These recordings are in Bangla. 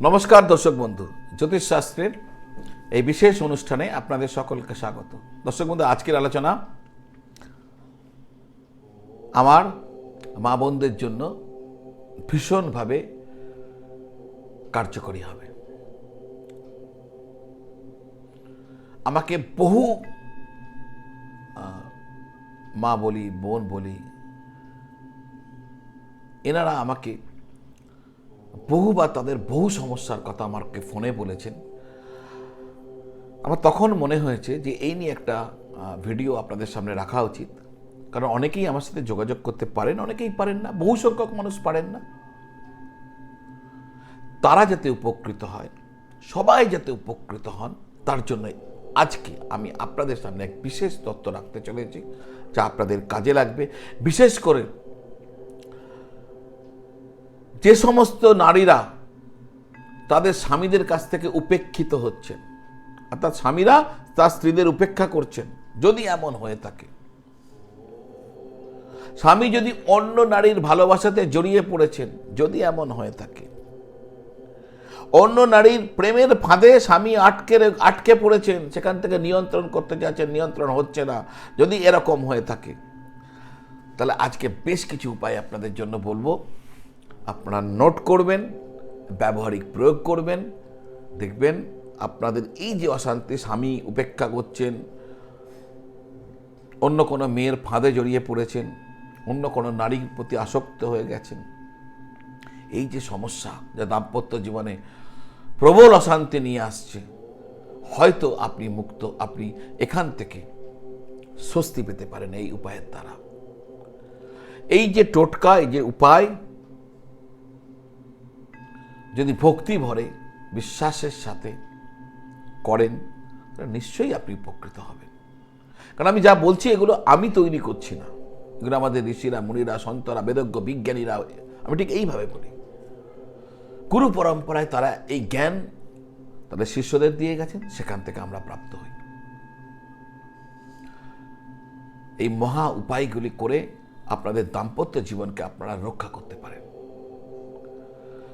নমস্কার দর্শক বন্ধু জ্যোতিষশাস্ত্রের এই বিশেষ অনুষ্ঠানে আপনাদের সকলকে স্বাগত। দর্শক বন্ধু, আজকের আলোচনা আমার মা বোনদের জন্য ভীষণভাবে কার্যকরী হবে। আমাকে বহু মা বলি, বোন বলি, এনারা আমাকে বহুবার তাদের বহু সমস্যার কথা আমাকে ফোনে বলেছেন। আমার তখন মনে হয়েছে যে এই নিয়ে একটা ভিডিও আপনাদের সামনে রাখা উচিত। কারণ অনেকেই আমার সাথে যোগাযোগ করতে পারেন, অনেকেই পারেন না, বহু সংখ্যক মানুষ পারেন না। তারা যাতে উপকৃত হয়, সবাই যাতে উপকৃত হন, তার জন্য আজকে আমি আপনাদের সামনে এক বিশেষ তথ্য রাখতে চলেছি, যা আপনাদের কাজে লাগবে। বিশেষ করে যে সমস্ত নারীরা তাদের স্বামীদের কাছ থেকে উপেক্ষিত হচ্ছেন, অর্থাৎ স্বামীরা তার স্ত্রীদের উপেক্ষা করছেন, যদি এমন হয়ে থাকে। স্বামী যদি অন্য নারীর ভালোবাসাতে জড়িয়ে পড়েছেন, যদি এমন হয়ে থাকে। অন্য নারীর প্রেমের ফাঁদে স্বামী আটকে আটকে পড়েছেন, সেখান থেকে নিয়ন্ত্রণ করতে চাচ্ছেন নিয়ন্ত্রণ হচ্ছে না, যদি এরকম হয়ে থাকে। তাহলে আজকে বেশ কিছু উপায় আপনাদের জন্য বলব। আপনারা নোট করবেন, ব্যবহারিক প্রয়োগ করবেন, দেখবেন আপনাদের এই যে অশান্তি স্বামী উপেক্ষা করছেন, অন্য কোনো মেয়ের ফাঁদে জড়িয়ে পড়েছেন, অন্য কোনো নারীর প্রতি আসক্ত হয়ে গেছেন, এই যে সমস্যা যা দাম্পত্য জীবনে প্রবল অশান্তি নিয়ে আসছে, হয়তো আপনি মুক্ত, আপনি এখান থেকে স্বস্তি পেতে পারেন এই উপায়ের দ্বারা। এই যে টোটকা, এই যে উপায় যদি ভক্তি ভরে, বিশ্বাসের সাথে করেন, তাহলে নিশ্চয়ই আপনি উপকৃত হবেন। কারণ আমি যা বলছি, এগুলো আমি তৈরি করছি না। এগুলো আমাদের ঋষিরা, মুনিরা, সন্তরা, বেদজ্ঞ, বিজ্ঞানীরা, আমি ঠিক এইভাবে বলি। গুরু পরম্পরায় তারা এই জ্ঞান তাদের শিষ্যদের দিয়ে গেছেন, সেখান থেকে আমরা প্রাপ্ত হই। এই মহা উপায়গুলি করে আপনাদের দাম্পত্য জীবনকে আপনারা রক্ষা করতে পারেন।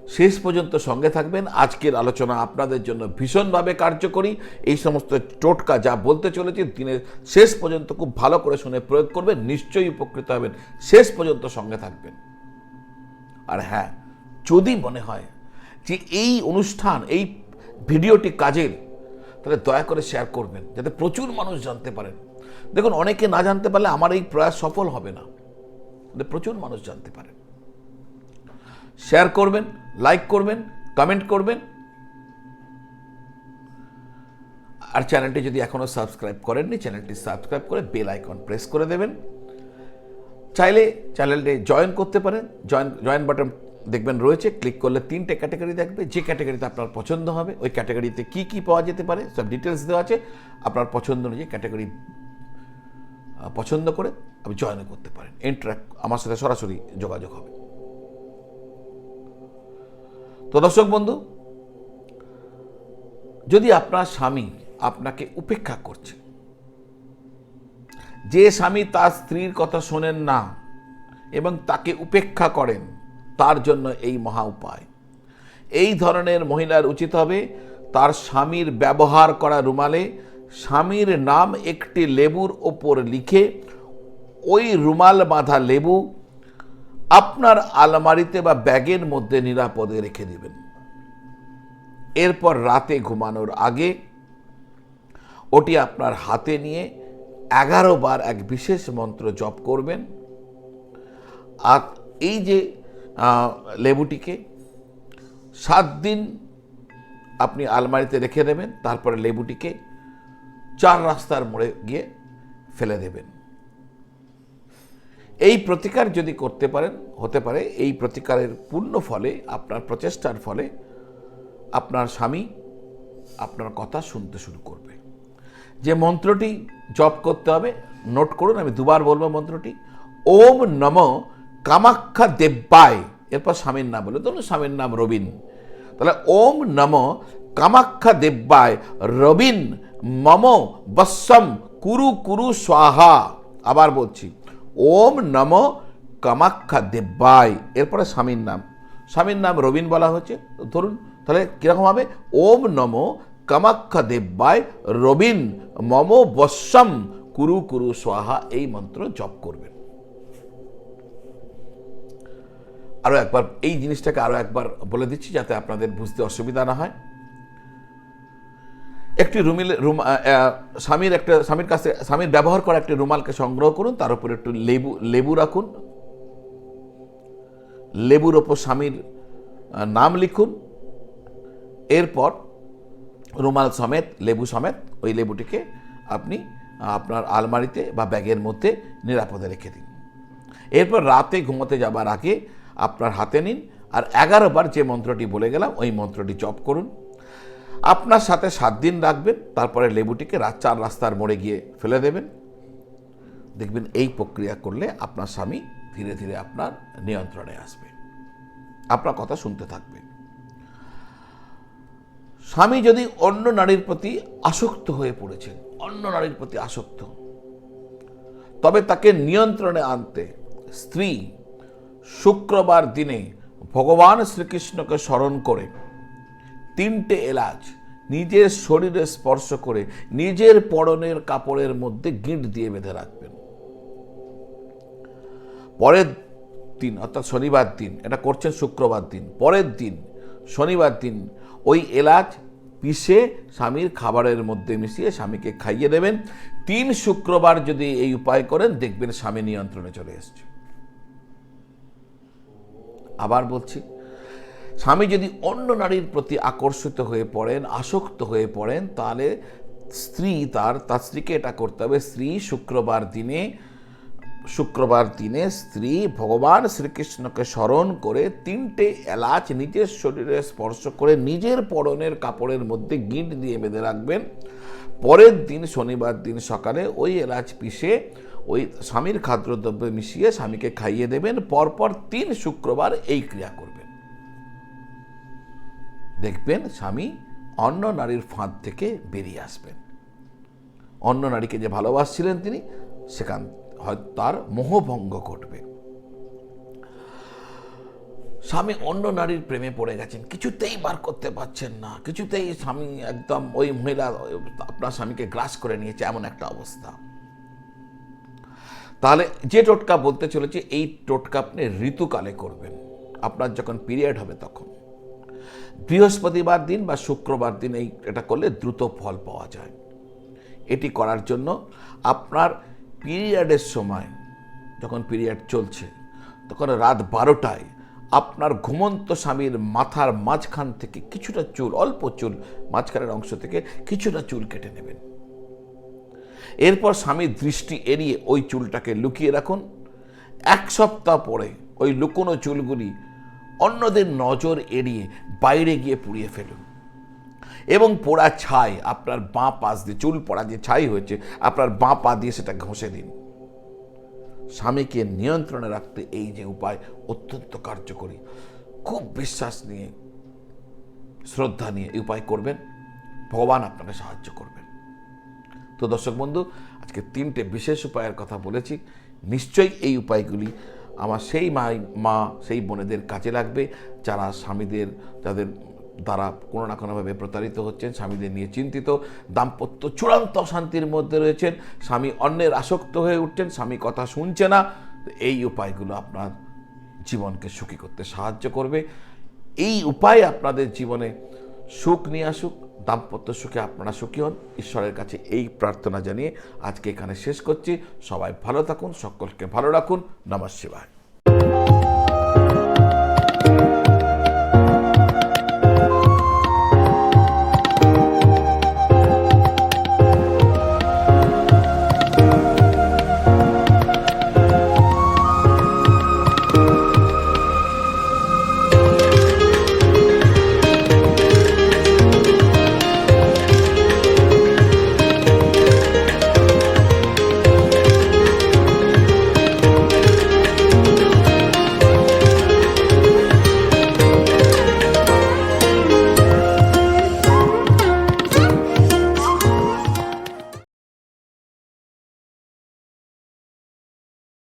শেষ পর্যন্ত সঙ্গে থাকবেন। আজকের আলোচনা আপনাদের জন্য ভীষণভাবে কার্যকরী। এই সমস্ত টোটকা যা বলতে চলেছি, দিনের শেষ পর্যন্ত খুব ভালো করে শুনে প্রয়োগ করবেন, নিশ্চয়ই উপকৃত হবেন। শেষ পর্যন্ত সঙ্গে থাকবেন। আর হ্যাঁ যদি মনে হয় যে এই অনুষ্ঠান, এই ভিডিওটি কাজের, তাহলে দয়া করে শেয়ার করবেন, যাতে প্রচুর মানুষ জানতে পারেন। দেখুন, অনেকে না জানতে পারলে আমার এই প্রয়াস সফল হবে না। প্রচুর মানুষ জানতে পারেন। শেয়ার করবেন লাইক করবেন কমেন্ট করবেন। আর চ্যানেলটি যদি এখনও সাবস্ক্রাইব করেননি, চ্যানেলটি সাবস্ক্রাইব করে বেল আইকন প্রেস করে দেবেন। চাইলে চ্যানেলটি জয়েন করতে পারেন। জয়েন জয়েন বাটন দেখবেন রয়েছে ক্লিক করলে তিনটে ক্যাটাগরি দেখবে। যে ক্যাটাগরিতে আপনার পছন্দ হবে, ওই ক্যাটাগরিতে কি কি পাওয়া যেতে পারে, সব ডিটেলস দেওয়া আছে। আপনার পছন্দ অনুযায়ী ক্যাটাগরি পছন্দ করে আপনি জয়েন করতে পারেন। ইন্টারাক্ট আমার সাথে সরাসরি যোগাযোগ হবে। তো দর্শক বন্ধু, যদি আপনার স্বামী আপনাকে উপেক্ষা করছে, যে স্বামী তার স্ত্রীর কথা শোনেন না এবং তাকে উপেক্ষা করেন, তার জন্য এই মহা উপায়। এই ধরনের মহিলার উচিত হবে তার স্বামীর ব্যবহার করা রুমালে স্বামীর নাম একটি লেবুর ওপর লিখে ওই রুমাল বাঁধা লেবু আপনার আলমারিতে বা ব্যাগের মধ্যে নিরাপদে রেখে দেবেন। এরপর রাতে ঘুমানোর আগে ওটি আপনার হাতে নিয়ে এগারো বার এক বিশেষ মন্ত্র জপ করবেন। আর এই যে লেবুটিকে সাত দিন আপনি আলমারিতে রেখে দেবেন, তারপরে লেবুটিকে চার রাস্তার মোড়ে গিয়ে ফেলে দেবেন। এই প্রতিকার যদি করতে পারেন, হতে পারে, এই প্রতিকারের পূর্ণ ফলে, আপনার প্রচেষ্টার ফলে আপনার স্বামী আপনার কথা শুনতে শুরু করবে। যে মন্ত্রটি জপ করতে হবে, নোট করুন, আমি দুবার বলব মন্ত্রটি। ওম নম কামাখ্যা দেব্যায় এরপর স্বামীর নাম বলে ধরুন স্বামীর নাম রবিন। তাহলে ওম নম কামাখ্যা দেব্যায় রবিন, মম বৎসম কুরু কুরু স্বাহা, আবার বলছি। ওম নম কামাখ্যা দেব্যায় এরপরে স্বামীর নাম। স্বামীর নাম রবিন বলা হচ্ছে ধরুন, তাহলে কীরকম হবে? ওম নম কামাখ্যা দেব্যায় রবিন মম বশ্যম কুরু কুরু সোহা এই মন্ত্র জপ করবেন। আরও একবার, এই জিনিসটাকে আরও একবার বলে দিচ্ছি যাতে আপনাদের বুঝতে অসুবিধা না হয়। একটি রুমিল, রুম স্বামীর একটা, স্বামীর কাছে, স্বামীর ব্যবহার করা একটি রুমালকে সংগ্রহ করুন, তার উপর একটু লেবু লেবু রাখুন। লেবুর ওপর স্বামীর নাম লিখুন। এরপর রুমাল সমেত, লেবু সমেত ওই লেবুটিকে আপনি আপনার আলমারিতে বা ব্যাগের মধ্যে নিরাপদে রেখে দিন। এরপর রাতে ঘুমোতে যাবার আগে আপনার হাতে নিন, আর এগারো বার যে মন্ত্রটি বলে গেলাম, ওই মন্ত্রটি জপ করুন। আপনার সাথে সাত দিন রাখবেন, তারপরে লেবুটিকে রাত চার রাস্তার মোড়ে গিয়ে ফেলে দেবেন। দেখবেন এই প্রক্রিয়া করলে আপনার স্বামী ধীরে ধীরে আপনার নিয়ন্ত্রণে আসবে। আপনার কথা শুনতে থাকবে। স্বামী যদি অন্য নারীর প্রতি আসক্ত হয়ে পড়েছেন, অন্য নারীর প্রতি আসক্ত, তবে তাকে নিয়ন্ত্রণে আনতে স্ত্রী শুক্রবার দিনে ভগবান শ্রীকৃষ্ণকে স্মরণ করে তিনটে এলাচ নিজের শরীরে স্পর্শ করে নিজের পরনের কাপড়ের মধ্যে গিঁট দিয়ে বেঁধে রাখবেন। পরের দিন, অর্থাৎ শনিবার দিন, এটা করছেন শুক্রবার দিন, পরের দিন, শনিবার দিন, ওই এলাচ পিষে স্বামীর খাবারের মধ্যে মিশিয়ে স্বামীকে খাইয়ে দেবেন। তিন শুক্রবার যদি এই উপায় করেন, দেখবেন স্বামী নিয়ন্ত্রণে চলে এসছে। আবার বলছি স্বামী যদি অন্য নারীর প্রতি আকর্ষিত হয়ে পড়েন, আসক্ত হয়ে পড়েন, তাহলে স্ত্রী তার তার স্ত্রীকে এটা করতে হবে, স্ত্রী শুক্রবার দিনে শুক্রবার দিনে স্ত্রী ভগবান শ্রীকৃষ্ণকে স্মরণ করে তিনটে এলাচ নিজের শরীরে স্পর্শ করে নিজের পরনের কাপড়ের মধ্যে গিঁট দিয়ে বেঁধে রাখবেন। পরের দিন শনিবার দিন সকালে ওই এলাচ পিষে ওই স্বামীর খাদ্যদ্রব্যে মিশিয়ে স্বামীকে খাইয়ে দেবেন। পরপর তিন শুক্রবার এই ক্রিয়া করবেন। দেখবেন স্বামী অন্য নারীর ফাঁদ থেকে বেরিয়ে আসবেন। অন্য নারীকে যে ভালোবাসছিলেন তিনি, সেখান হয়তো তার মোহভঙ্গ ঘটবে। স্বামী অন্য নারীর প্রেমে পড়ে গেছেন, কিছুতেই বার করতে পারছেন না, কিছুতেই স্বামী একদম ওই মহিলা, আপনার স্বামীকে গ্রাস করে নিয়েছে এমন একটা অবস্থা। তাহলে যে টোটকা বলতে চলেছে, এই টোটকা আপনি ঋতুকালে করবেন। আপনার যখন পিরিয়ড হবে তখন। বৃহস্পতিবার দিন বা শুক্রবার দিন এই এটা করলে দ্রুত ফল পাওয়া যায়। এটি করার জন্য আপনার পিরিয়ডের সময়, যখন পিরিয়ড চলছে, তখন রাত বারোটায় আপনার ঘুমন্ত স্বামীর মাথার মাঝখান থেকে কিছুটা চুল, অল্প চুল মাঝখানের অংশ থেকে কিছুটা চুল কেটে নেবেন। এরপর স্বামীর দৃষ্টি এড়িয়ে ওই চুলটাকে লুকিয়ে রাখুন। এক সপ্তাহ পরে ওই লুকোনো চুলগুলি অন্যদের নজর এড়িয়ে বাইরে গিয়ে পুড়িয়ে ফেলুন। এবং পোড়া ছাই আপনার বাঁ পাশ দিয়ে, চুল পড়া যে ছাই হয়েছে, আপনার বাঁ পা দিয়ে সেটা ঘষে দিন। স্বামীকে নিয়ন্ত্রণে রাখতে এই যে উপায় অত্যন্ত কার্যকরী। খুব বিশ্বাস নিয়ে, শ্রদ্ধা নিয়ে এই উপায় করবেন, ভগবান আপনাকে সাহায্য করবেন। তো দর্শক বন্ধু, আজকে তিনটে বিশেষ উপায়ের কথা বলেছি। নিশ্চয়ই এই উপায়গুলি আমার সেই মা মা, সেই বোনেদের কাজে লাগবে। যারা স্বামীদের, যাদের দ্বারা কোনো না কোনোভাবে প্রতারিত হচ্ছেন, স্বামীদের নিয়ে চিন্তিত, দাম্পত্য চূড়ান্ত অশান্তির মধ্যে রয়েছেন, স্বামী অন্যের আসক্ত হয়ে উঠছেন, স্বামী কথা শুনছে না, এই উপায়গুলো আপনার জীবনকে সুখী করতে সাহায্য করবে। এই উপায় আপনাদের জীবনে সুখ নিয়ে আসুক দাম্পত্য সুখে আপনারা সুখী হন। ঈশ্বরের কাছে এই প্রার্থনা জানিয়ে আজকে এখানে শেষ করছি। সবাই ভালো থাকুন, সকলকে ভালো রাখুন। নমস্কার